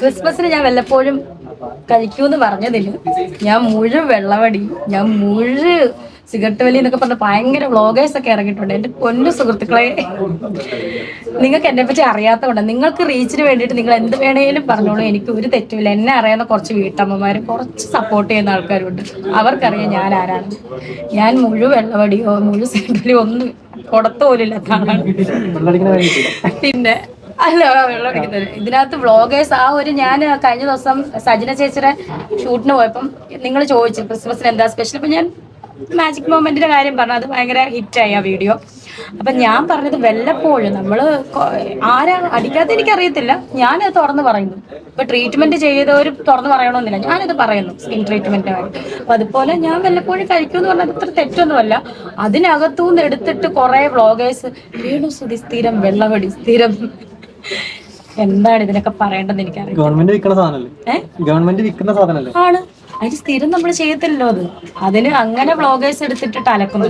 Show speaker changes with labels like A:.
A: ക്രിസ്മസിന് ഞാൻ വല്ലപ്പോഴും കഴിക്കൂന്ന് പറഞ്ഞതിൽ ഞാൻ മുഴുവൻ വെള്ളവടി ഞാൻ മുഴു സിഗരറ്റ് വലി എന്നൊക്കെ പറഞ്ഞ ഭയങ്കര വ്ളോഗേഴ്സ് ഒക്കെ ഇറങ്ങിയിട്ടുണ്ട്. എന്റെ പൊന്നു സുഹൃത്തുക്കളെ നിങ്ങൾക്ക് എന്നെ പറ്റി അറിയാത്തതുകൊണ്ട് നിങ്ങൾക്ക് റീച്ചിന് വേണ്ടിയിട്ട് നിങ്ങൾ എന്ത് വേണേലും പറഞ്ഞോളൂ. എനിക്ക് ഒരു തെറ്റുമില്ല. എന്നെ അറിയാവുന്ന കുറച്ച് വീട്ടമ്മമാർ കുറച്ച് സപ്പോർട്ട് ചെയ്യുന്ന ആൾക്കാരുണ്ട്. അവർക്കറിയാം ഞാൻ ആരാണ്. ഞാൻ മുഴുവൻ വെള്ളവടിയോ മുഴുവൻ സിഗരറ്റ് വലിയോ ഒന്നും കൊടുത്ത പോലും ഇല്ലാത്ത ആളാണ്. പിന്നെ അല്ല വെള്ളം അടിക്കുന്നത് ഇതിനകത്ത് വ്ളോഗേഴ്സ് ആ ഒരു ഞാൻ കഴിഞ്ഞ ദിവസം സജന ചേച്ചിയുടെ ഷൂട്ടിന് പോയപ്പം നിങ്ങൾ ചോദിച്ചു ക്രിസ്മസിന് എന്താ സ്പെഷ്യൽ അപ്പൊ ഞാൻ മാജിക് മൊമെന്റിന്റെ കാര്യം പറഞ്ഞു. അത് ഭയങ്കര ഹിറ്റായി ആ വീഡിയോ അപ്പൊ ഞാൻ പറഞ്ഞത് വല്ലപ്പോഴും നമ്മൾ കൊ- ആരാ അടിക്കാത്ത എനിക്കറിയത്തില്ല. ഞാനത് തുറന്ന് പറയുന്നു. ഇപ്പൊ ട്രീറ്റ്മെന്റ് ചെയ്തവർ തുറന്ന് പറയണമെന്നില്ല ഞാനത് പറയുന്നു സ്കിൻ ട്രീറ്റ്മെന്റ് അപ്പൊ അതുപോലെ ഞാൻ വല്ലപ്പോഴും കഴിക്കുമെന്ന് പറഞ്ഞാൽ അത്ര തെറ്റൊന്നുമല്ല. അതിനകത്തുനിന്ന് എടുത്തിട്ട് കുറെ വ്ളോഗേഴ്സ് വീണു സ്ഥിരം വെള്ളമടി സ്ഥിരം എന്താണ് ഇതിനൊക്കെ പറയേണ്ടത് എനിക്കറിയാം
B: ഗവൺമെന്റ് വിൽക്കുന്ന സാധനല്ലേ? ഗവൺമെന്റ് വിൽക്കുന്ന
A: ആണ്. അതിന് സ്ഥിരം നമ്മൾ ചെയ്യത്തില്ലല്ലോ അത്. അതിന് അങ്ങനെ വ്ളോഗേഴ്സ് എടുത്തിട്ട് അലക്കുന്നു